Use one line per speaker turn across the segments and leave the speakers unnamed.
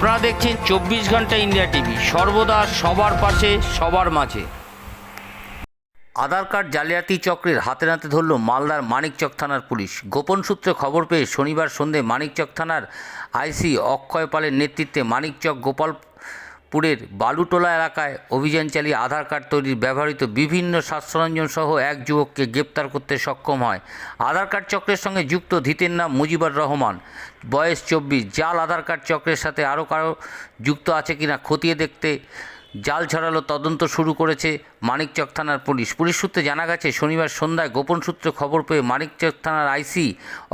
আপনারা দেখছেন চব্বিশ ঘণ্টা ইন্ডিয়া টিভি, সর্বদা সবার পাশে, সবার মাঝে। আধার কার্ড জালিয়াতি চক্রের হাতে নাতে ধরল মালদার মানিকচক থানার পুলিশ। গোপন সূত্রে খবর পেয়ে শনিবার সন্ধে মানিকচক থানার আইসি অক্ষয় পালের নেতৃত্বে মানিকচক গোপালপুরের বালুটোলা এলাকায় অভিযান চালিয়ে আধার কার্ড তৈরির ব্যবহৃত বিভিন্ন সাজসরঞ্জাম সহ এক যুবককে গ্রেপ্তার করতে সক্ষম হয়। আধার কার্ড চক্রের সঙ্গে যুক্ত ধৃতের নাম মুজিবুর রহমান। বয়স চব্বিশ। জাল আধার কার্ড চক্রের সাথে আরও কারও যুক্ত আছে কিনা খতিয়ে দেখতে জাল ছড়ালো তদন্ত শুরু করেছে মানিকচক থানার পুলিশ। পুলিশ সূত্রে জানা গেছে, শনিবার সন্ধ্যায় গোপন সূত্রে খবর পেয়ে মানিকচক থানার আইসি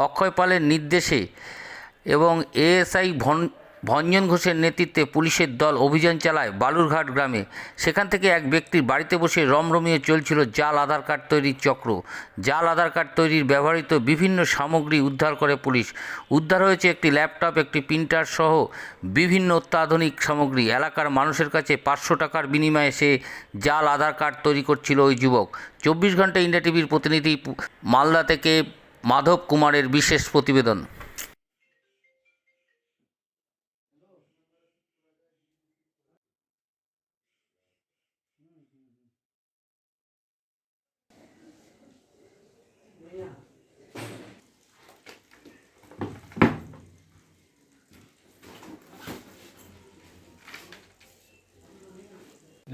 অক্ষয় পালের নির্দেশে এবং এএসআই ভন ভঞ্জন ঘোষের নেতৃত্বে পুলিশের দল অভিযান চালায় বালুরঘাট গ্রামে। সেখান থেকে এক ব্যক্তির বাড়িতে বসে রমরমিয়ে চলছিল জাল আধার কার্ড তৈরির চক্র। জাল আধার কার্ড তৈরির ব্যবহৃত বিভিন্ন সামগ্রী উদ্ধার করে পুলিশ। উদ্ধার হয়েছে একটি ল্যাপটপ, একটি প্রিন্টার সহ বিভিন্ন অত্যাধুনিক সামগ্রী। এলাকার মানুষের কাছে পাঁচশো টাকার বিনিময়ে সে জাল আধার কার্ড তৈরি করছিল ওই যুবক। চব্বিশ ঘণ্টা ইন্ডিয়া টিভির প্রতিনিধি মালদা থেকে মাধব কুমারের বিশেষ প্রতিবেদন।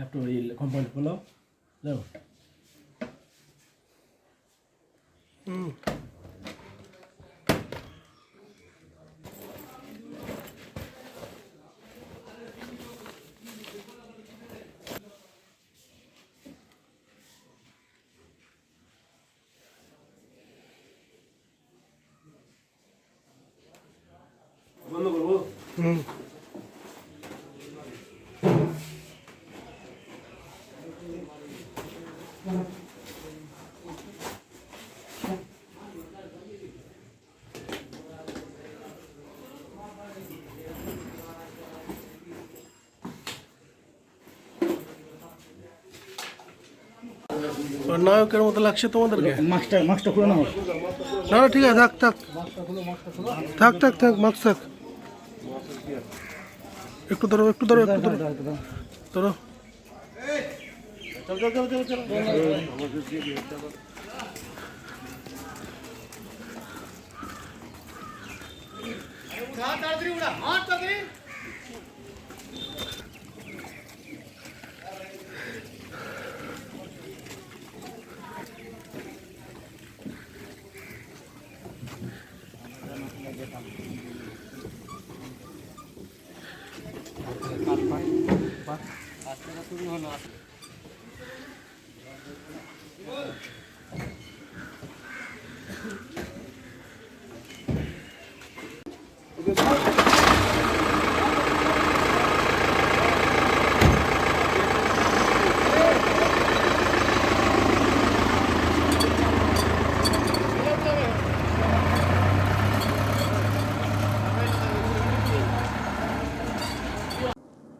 ল্যাপটপ এই কম্পাউন্ড খোলো যাও নায়কের মতো লাগছে তোমাদেরকে?
মাস্কটা মাস্কটা খুলে নাও।
না না ঠিক আছে থাক থাক। থাক থাক থাক মাস্ক থাক। একটু ধরো একটু ধরো একটু ধরো। ধরো।
কালপাট কাজ শুরু হলো